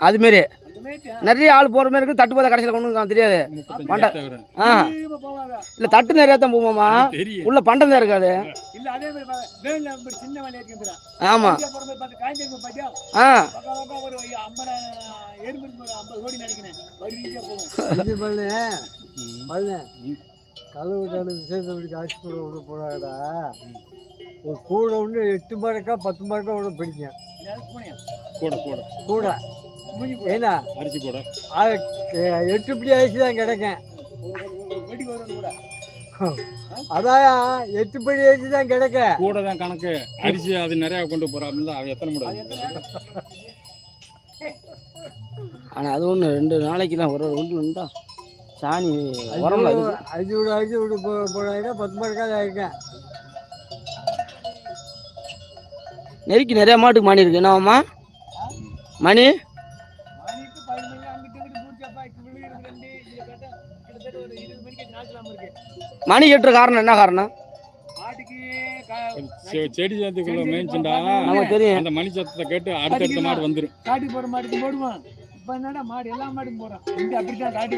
அது மாரி. நிறைய ஆள் போகிற மாதிரி இருக்கு. தட்டு போதை கடைசியில் கொண்டு வந்து தெரியாது. ஆ. இல்லை தட்டு நிறையா தான் போவோமா உள்ள பண்டம் தான் இருக்காது. போற பாத்தியா? ஆ. கண்டு விசேஷம் ஆட்சி ஒரு கூட ஒன்று எட்டு மரக்கா பத்து மரக்கா ஒன்று பிடிக்கும்? கூட கூட கூட. ஏன்னா அரிசி கூட எட்டு பிடி அரிசி தான் கிடைக்கும். வெடி கூட அதான் எட்டு பிடி அரிசி தான் கிடைக்கும். கூட தான் கணக்கு. அரிசி அது நிறைய கொண்டு போறாப்புல அவன் எத்தனை முடியாது ஆனால் அது ஒன்று ரெண்டு நாளைக்குலாம் ஒரு ஒரு வீட்டில் இருந்தா சாணி அஞ்சு இருக்கு அஞ்சு அரிசி விட்டு போ போனாக்கா பத்து மரக்கா தான் இருக்கேன் நெருக்கி நிறைய மாட்டுக்கு மணி இருக்கு. என்னவாம்மா? மணி? மணி கட்டுற காரணம் என்ன காரணம்? செடி சேர்த்துக்குள்ள மேய்ச்சுண்டா நமக்கு தெரியும். அந்த மணி சத்தத்தை கேட்டு அடுத்தடுத்த மாடு வந்துடும் காட்டி போற மாட்டுக்கு போடுவான். இப்ப என்னடா மாடு எல்லா இங்க அப்படித்தான் காட்டி